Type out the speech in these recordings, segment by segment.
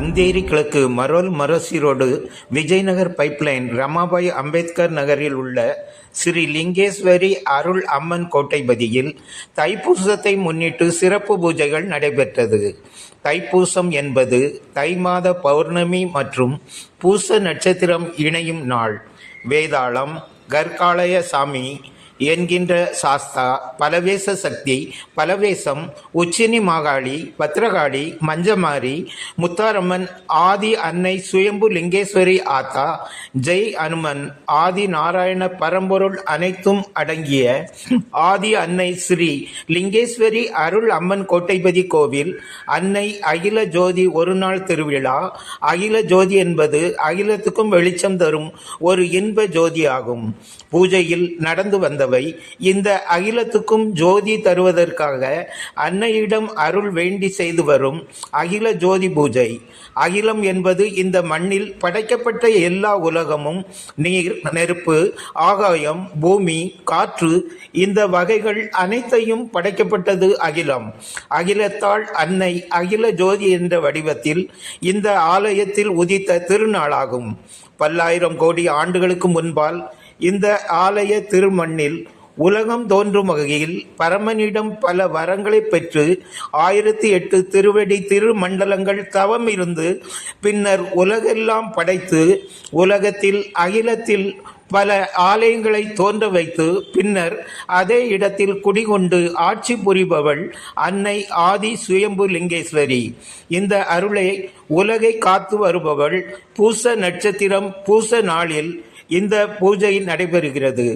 அந்தேரி கிழக்கு Marol Maroshi road Vijayanagar pipeline Ramabai Ambedkar நகரில் உள்ள ஸ்ரீ லிங்கேஸ்வரி அருள் அம்மன் கோட்டை பதியில் தைப்பூசத்தை முன்னிட்டு சிறப்பு பூஜைகள் நடைபெற்றது. தைப்பூசம் என்பது தை மாத பௌர்ணமி மற்றும் பூச நட்சத்திரம் இணையும் நாள். வேதாளம் கற்காலய சாமி என்கின்ற சாஸ்தா பலவேச சக்தி பலவேசம் உச்சினி மாகாளி பத்ரகாளி மஞ்சமாரி முத்தாரம்மன் ஆதி அன்னை சுயம்பு லிங்கேஸ்வரி ஆத்தா ஜெய் அனுமன் ஆதி நாராயண பரம்பொருள் அனைத்தும் அடங்கிய ஆதி அன்னை ஸ்ரீ லிங்கேஸ்வரி அருள் அம்மன் கோட்டைபதி கோவில் அன்னை அகில ஜோதி ஒரு நாள் திருவிழா. அகில ஜோதி என்பது அகிலத்துக்கும் வெளிச்சம் தரும் ஒரு இன்ப ஜோதியாகும். பூஜையில் நடந்து வந்தவர். கொண்டவை இந்த அகிலத்துக்கும் ஜோதி தருவதற்காக அன்னையிடம் அருள் வேண்டி செய்து வரும் அகில ஜோதி பூஜை. அகிலம் என்பது இந்த மண்ணில் படைக்கப்பட்ட எல்லா உலகமும் நீர் நெருப்பு ஆகாயம் பூமி காற்று இந்த வகைகள் அனைத்தையும் படைக்கப்பட்டது அகிலம். அகிலத்தாள் அன்னை அகில ஜோதி என்ற வடிவத்தில் இந்த ஆலயத்தில் உதித்த திருநாளாகும். பல்லாயிரம் கோடி ஆண்டுகளுக்கு முன்பால் இந்த ஆலய திருமண்ணில் உலகம் தோன்றும் வகையில் பரமனிடம் பல வரங்களை பெற்று ஆயிரத்தி எட்டு திருவடி திருமண்டலங்கள் தவம் இருந்து பின்னர் உலகெல்லாம் படைத்து உலகத்தில் அகிலத்தில் பல ஆலயங்களை தோன்ற வைத்து பின்னர் அதே இடத்தில் குடிகொண்டு ஆட்சி புரிபவள் அன்னை ஆதி சுயம்பு லிங்கேஸ்வரி. இந்த அருளை உலகை காத்து வருபவள் பூச நட்சத்திரம் பூச நாளில் இந்த பூஜை நடைபெறுகிறது.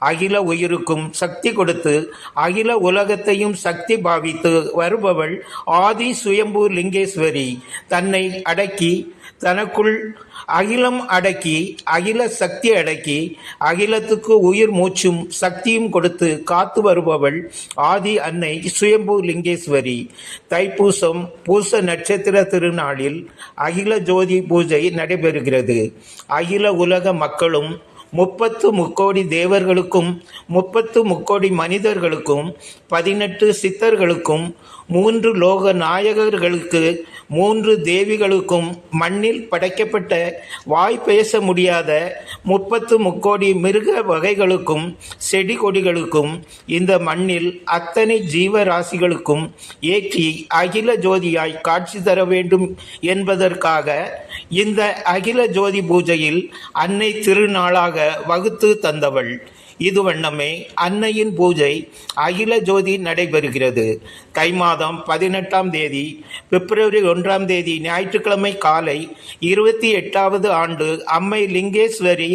அகில உயிருக்கும் சக்தி கொடுத்து அகில உலகத்தையும் சக்தி பாவித்து வருபவள் ஆதி சுயம்பு லிங்கேஸ்வரி. தன்னை அடக்கி தனக்குள் அகிலம் அடக்கி அகில சக்தி அடக்கி அகிலத்துக்கு உயிர் மூச்சும் சக்தியும் கொடுத்து காத்து வருபவள் ஆதி அன்னை சுயம்பு லிங்கேஸ்வரி. தைப்பூசம் பூச நட்சத்திர திருநாளில் அகில ஜோதி பூஜை நடைபெறுகிறது. அகில உலக மக்களும் முப்பத்து முக்கோடி தேவர்களுக்கும் முப்பத்து முக்கோடி மனிதர்களுக்கும் பதினெட்டு சித்தர்களுக்கும் மூன்று லோக நாயகர்களுக்கு மூன்று தேவிகளுக்கும் மண்ணில் படைக்கப்பட்ட வாய் பேச முடியாத முப்பத்து முக்கோடி மிருக வகைகளுக்கும் செடி கொடிகளுக்கும் இந்த மண்ணில் அத்தனை ஜீவராசிகளுக்கும் ஏற்றி அகில ஜோதியாய் காட்சி தர வேண்டும் என்பதற்காக இந்த அகில ஜோதி பூஜையில் அன்னை திருநாளாக வகுத்து தந்தவள். இது வண்ணமே அன்னையின் பூஜை அகில ஜோதி நடைபெறுகிறது. தை மாதம் பதினெட்டாம் தேதி பிப்ரவரி ஒன்றாம் தேதி ஞாயிற்றுக்கிழமை காலை இருபத்தி எட்டாவது ஆண்டு அம்மை லிங்கேஸ்வரி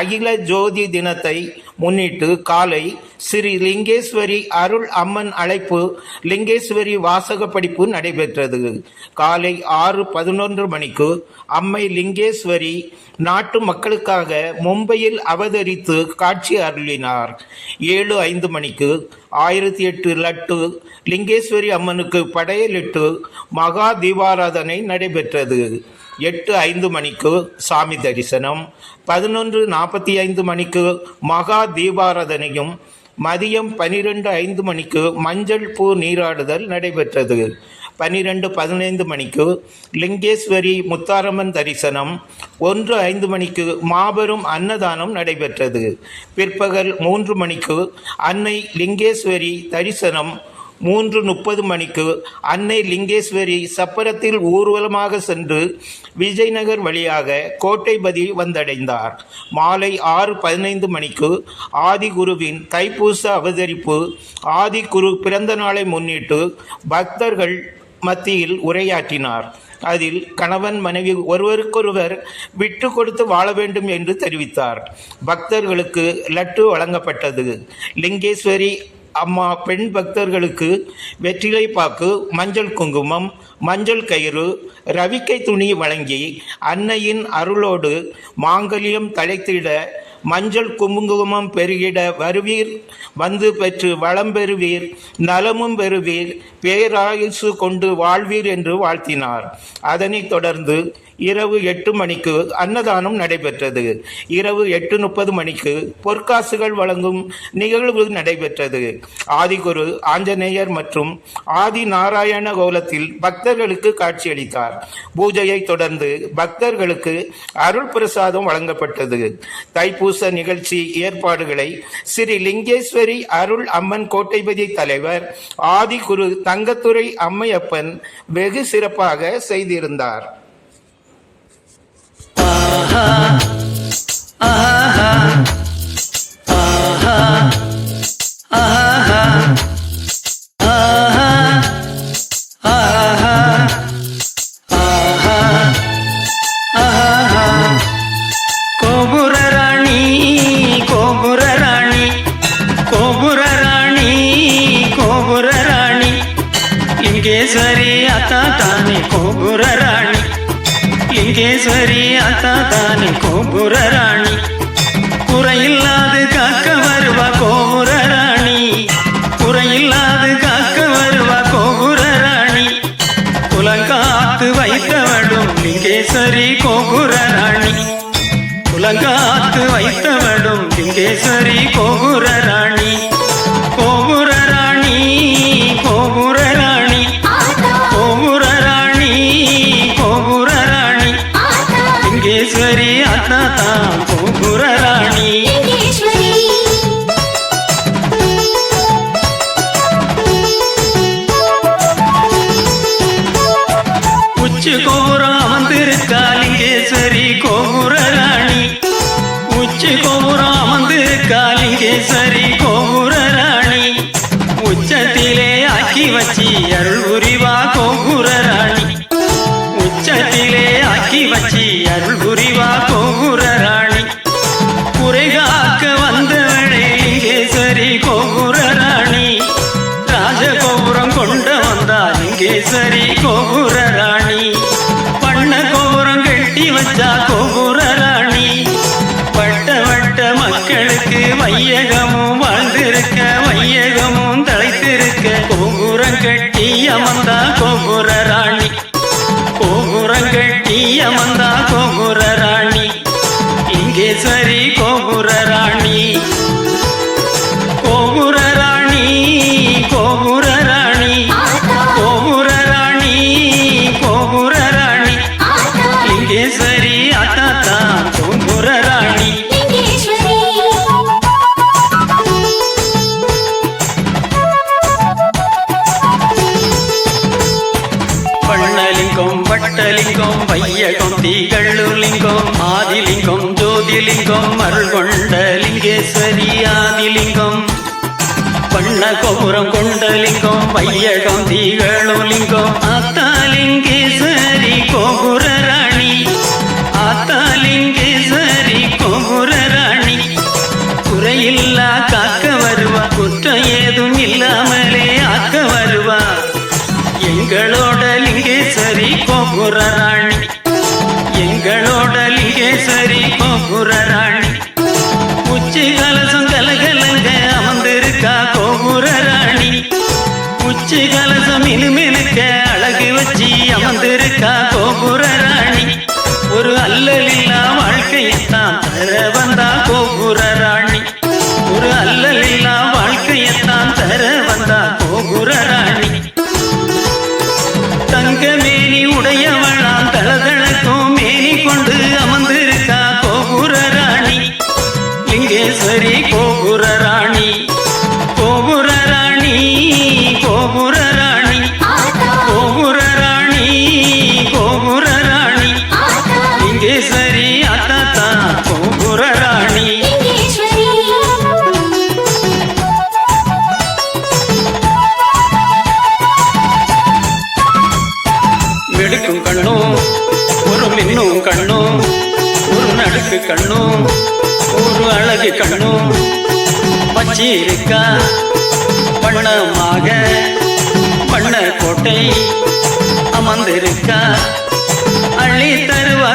அகில ஜோதி தினத்தை முன்னிட்டு காலை ஸ்ரீ லிங்கேஸ்வரி அருள் அம்மன் அழைப்பு லிங்கேஸ்வரி வாசக படிப்பு நடைபெற்றது. காலை ஆறு பதினொன்று மணிக்கு அம்மை லிங்கேஸ்வரி நாட்டு மக்களுக்காக மும்பையில் அவதரித்து காட்சி அருளினார். ஏழு ஐந்து மணிக்கு ஆயிரத்தி எட்டு லட்டு லிங்கேஸ்வரி அம்மனுக்கு படையலிட்டு மகா தீபாராதனை நடைபெற்றது. எட்டு ஐந்து மணிக்கு சாமி தரிசனம் பதினொன்று நாற்பத்தி ஐந்து மணிக்கு மகா தீபாராதனையும் மதியம் பனிரெண்டு ஐந்து மணிக்கு மஞ்சள் பூ நீராடுதல் நடைபெற்றது. பனிரெண்டு பதினைந்து மணிக்கு லிங்கேஸ்வரி முத்தாரம்மன் தரிசனம் ஒன்று ஐந்து மணிக்கு மாபெரும் அன்னதானம் நடைபெற்றது. பிற்பகல் மூன்று மணிக்கு அன்னை லிங்கேஸ்வரி தரிசனம் மூன்று முப்பது மணிக்கு அன்னை லிங்கேஸ்வரி சப்பரத்தில் ஊர்வலமாக சென்று விஜயநகர் வழியாக கோட்டைபதி வந்தடைந்தார். மாலை ஆறு பதினைந்து மணிக்கு ஆதிகுருவின் தைப்பூச அவதரிப்பு ஆதிகுரு பிறந்த நாளை முன்னிட்டு பக்தர்கள் மத்தியில் உரையாற்றினார். அதில் கணவன் மனைவி ஒருவருக்கொருவர் விட்டு கொடுத்து வாழ வேண்டும் என்று தெரிவித்தார். பக்தர்களுக்கு லட்டு வழங்கப்பட்டது. லிங்கேஸ்வரி அம்மா பெண் பக்தர்களுக்கு வெற்றிலை பாக்கு மஞ்சள் குங்குமம் மஞ்சள் கயிறு ரவிக்கை துணி வழங்கி அன்னையின் அருளோடு மாங்கல்யம் தழைத்திட மஞ்சள் குங்குமம் பெருகிட வருவீர். வந்து பெற்று வளம் பெறுவீர் நலமும் பெறுவீர் பேராயுசு கொண்டு வாழ்வீர் என்று வாழ்த்தினார். அதனைத் தொடர்ந்து இரவு எட்டு மணிக்கு அன்னதானம் நடைபெற்றது. இரவு எட்டு முப்பது மணிக்கு பொற்காசுகள் வழங்கும் நிகழ்வு நடைபெற்றது. ஆதிகுரு ஆஞ்சநேயர் மற்றும் ஆதி நாராயண கோலத்தில் பக்தர்களுக்கு காட்சியளித்தார். பூஜையை தொடர்ந்து பக்தர்களுக்கு அருள் பிரசாதம் வழங்கப்பட்டது. தைப்பூச நிகழ்ச்சி ஏற்பாடுகளை ஸ்ரீ லிங்கேஸ்வரி அருள் அம்மன் கோட்டைபதி தலைவர் ஆதிகுரு தங்கத்துறை அம்மையப்பன் வெகு சிறப்பாக செய்திருந்தார். கோபுர ராணி கோபுர ராணி கோபுர ராணி கோபுர ராணி. லிங்கேஸ்வரி அத்தா தானே கோபுர ராணி. குறையில்லாது காக்க வருவா கோபுர ராணி. குறையில்லாது காக்க வருவா கோபுர ராணி. குலங்காத்து வைத்தவடும் லிங்கேஸ்வரி கோபுர ராணி. குலங்காத்து வைத்தவடும் லிங்கேஸ்வரி கோபுர ராணி. அத்தா கேசரி லிங்கேஸ்வரி கோபுர ராணி பண்ண கோபுரம் கட்டி வச்சா கோபுர ராணி. வட்ட வட்ட மக்களுக்கு வையகமும் வாழ்ந்திருக்க வையகமும் தலைத்திருக்க கோபுரம் கட்டி அமர்ந்தா கோபுர ராணி. கோபுரம் கட்டி அமர்ந்தா வண்ணலிங்கம் வையகம் தீகள்ளுலிங்கம் ஆதிலிங்கம் ஜோதிலிங்கம் அருள் கொண்ட லிங்கேஸ்வரி ஆதிலிங்கம். பண்ண கோபுரம் கொண்ட லிங்கம் வையகம் தீகளுலிங்கம் அத்தாலிங்கேஸ்வரி கோபுர ராணி. அத்தாலிங்கேஸ்வரி கோபுர ராணி. குறையில்லா காக்க வருவா குற்றம் ஏதும் இல்லாமலே ஆக்க வருவா. எங்களோட பொங்குறாணி கோபுர ராணி எங்களோட லிங்கேஸ்வரி கோபுர உச்சி கலசம் கலகலங்க அமர்ந்திருக்கா கோபுரராணி உச்சி கலசம் இனிமேலுக்க அழகு வச்சு அமர்ந்திருக்கா கோபுரராணி ஒரு அல்லலில் வச்சி இருக்கா வண்ணமாக வண்ண கோட்டை அமர்ந்திருக்கா? அள்ளி தருவா